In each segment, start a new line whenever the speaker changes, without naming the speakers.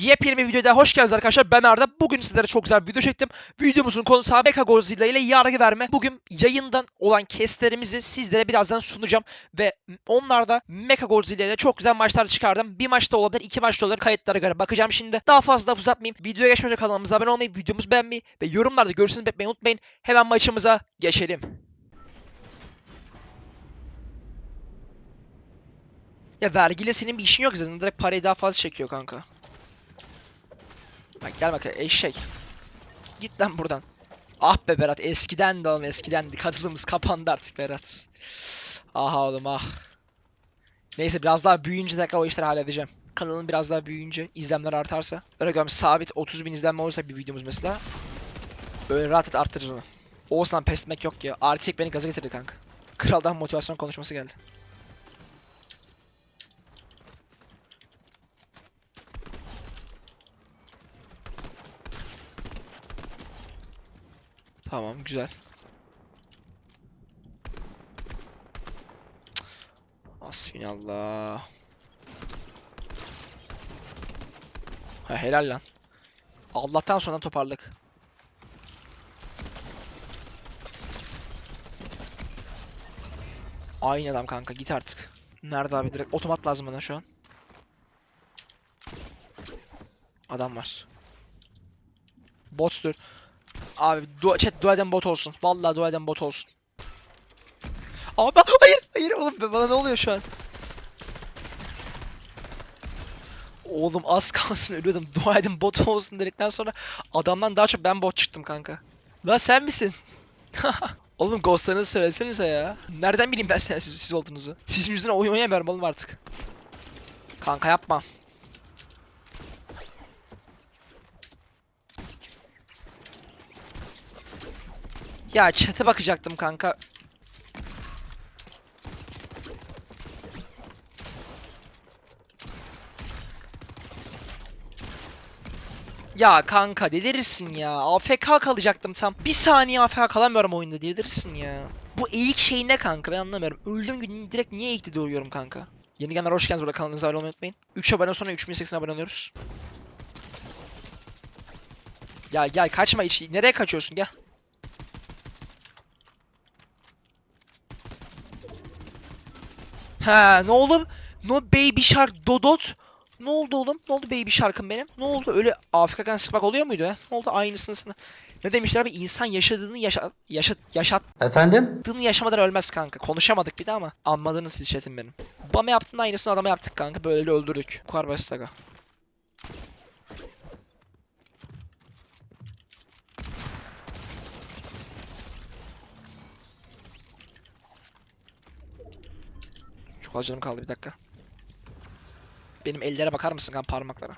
Yepyeni bir videoda hoş geldiniz arkadaşlar. Ben Arda. Bugün sizlere çok güzel bir video çektim. Videomuzun konusu Mecha Godzilla ile yargı verme. Bugün yayından olan keslerimizi sizlere birazdan sunacağım. Ve onlarda Mecha Godzilla ile çok güzel maçlar çıkardım. Bir maçta olabilir, iki maçta olabilir. Kayıtlara göre bakacağım şimdi. Daha fazla uzatmayayım. Videoya geçmeden kanalımıza abone olmayı, videomuzu beğenmeyi ve yorumlarda görüşünüzü belirtmeyi unutmayın. Hemen maçımıza geçelim. Ya vergiyle senin bir işin yok zaten. Direkt parayı daha fazla çekiyor kanka. Bak gel bak eşek. Git lan buradan. Ah be Berat eskiden de oğlum eskiden de katılımız kapandı artık Berat. Ah oğlum ah. Neyse biraz daha büyüyünce tekrar o işleri halledeceğim. Kanalım biraz daha büyüyünce izlenmeler artarsa. Öyle görüyorum sabit 30 bin izlenme olursa bir videomuz mesela. Böyle rahat et arttırır onu. Oğuzhan pes etmek yok ya. Artık beni gaza getirdi kanka. Kraldan motivasyon konuşması geldi. Tamam güzel. Asfinallah. Ha helal lan. Allah'tan sonra toparladık. Aynı adam kanka git artık. Nerede abi direkt otomat lazım bana şu an. Adam var. Bot'tur. Abi dua, chat dua eden bot olsun. Vallahi dua eden bot olsun. Abi ben- hayır hayır oğlum bana ne oluyor şu an? Oğlum az kalsın ölüyordum. Dua edin bot olsun dedikten sonra adamdan daha çok ben bot çıktım kanka. Lan sen misin? oğlum ghostlarınızı söylesenize ya. Nereden bileyim ben sen siz, siz olduğunuzu? Sizin yüzünden oyun oynayamıyorum oğlum artık. Kanka yapma. Ya chat'e bakacaktım kanka. Ya kanka delirirsin ya. AFK kalacaktım tam. Bir saniye AFK kalamıyorum oyunda delirirsin ya. Bu eğik şey ne kanka ben anlamıyorum. Öldüğüm gün direkt niye eğikte doğuyorum kanka? Yeni gelenler hoş geldiniz burada kanalımıza abone olmayı unutmayın. 3 abone sonra 3080 abone oluyoruz. Gel gel kaçma hiç. Nereye kaçıyorsun gel. Ha ne oldu? No Baby Shark Dodot. Ne oldu oğlum? Ne oldu Baby Shark'ım benim? Ne oldu? Öyle Afrika'dan sıkmak oluyor muydu ha? Ne oldu? Aynısını sana. Ne demişler abi? İnsan yaşadığını yaşa yaşat yaşattığını
Efendim?
yaşamadan ölmez kanka. Konuşamadık bir de ama anladınız siz chatim benim. Bana yaptığında aynısını adama yaptık kanka. Böyle öldürdük. Bu kadar Çok az canım kaldı bir dakika. Benim ellere bakar mısın kan parmaklara?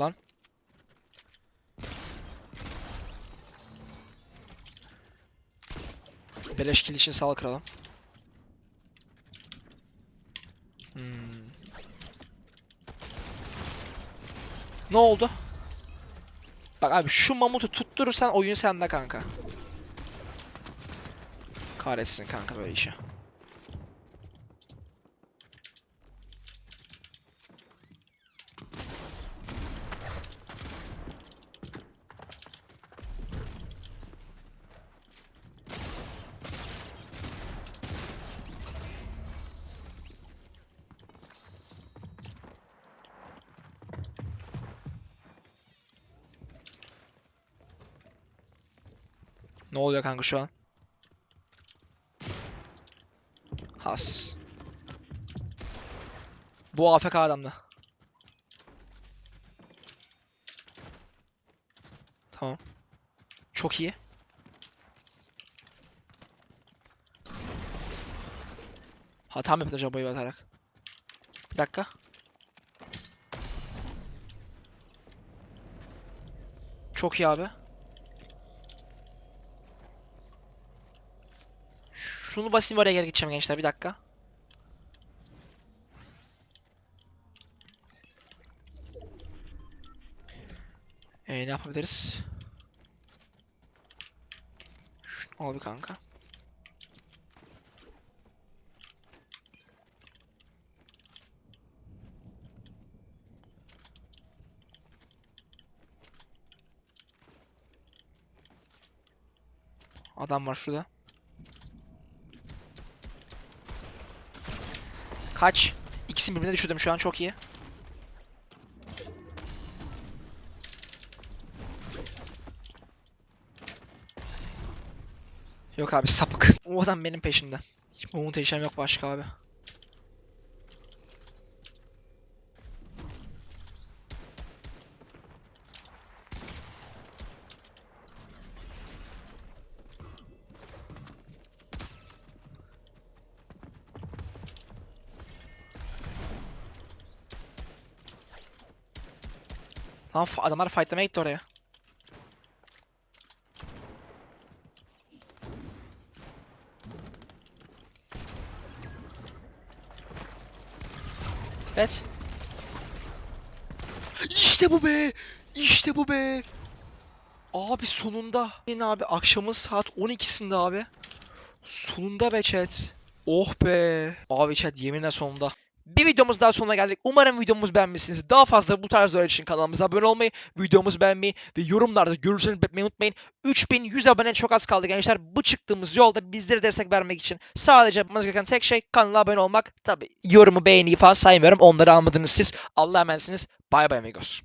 Lan. Beleş kill için sağ kralım. Hmm. Ne oldu? Bak abi şu mamutu tutturursan oyun sende kanka. Kahretsin kanka böyle işi. Ne oluyor kanka şu an? Has. Bu AFK adamda. Tamam. Çok iyi. Hata mı yaptı acaba boyu atarak? Bir dakika. Çok iyi abi. Şunu basayım oraya geri gideceğim gençler bir dakika. Ee, ne yapabiliriz? Şunu al bir kanka. Adam var şurada. Kaç? İkisini birbirine düşürdüm şu an çok iyi. Yok abi sapık. O adam benim peşimde. Hiç yaşam yok başka abi. Lan adamlar fightlamaya gitti oraya. Evet. İşte bu be. İşte bu be. Abi sonunda. Yine abi akşamın saat 12'sinde abi. Sonunda be chat. Oh be. Abi chat yeminle sonunda. Bir videomuz daha sonuna geldik. Umarım videomuzu beğenmişsiniz. Daha fazla bu tarz videolar için kanalımıza abone olmayı, videomuzu beğenmeyi ve yorumlarda görüşlerinizi belirtmeyi unutmayın. 3100 abone çok az kaldı gençler. Bu çıktığımız yolda bizlere destek vermek için sadece yapmanız gereken tek şey kanala abone olmak. Tabi yorumu beğeniyi falan saymıyorum. Onları almadınız siz. Allah'a emanetsiniz. Bay bay amigos.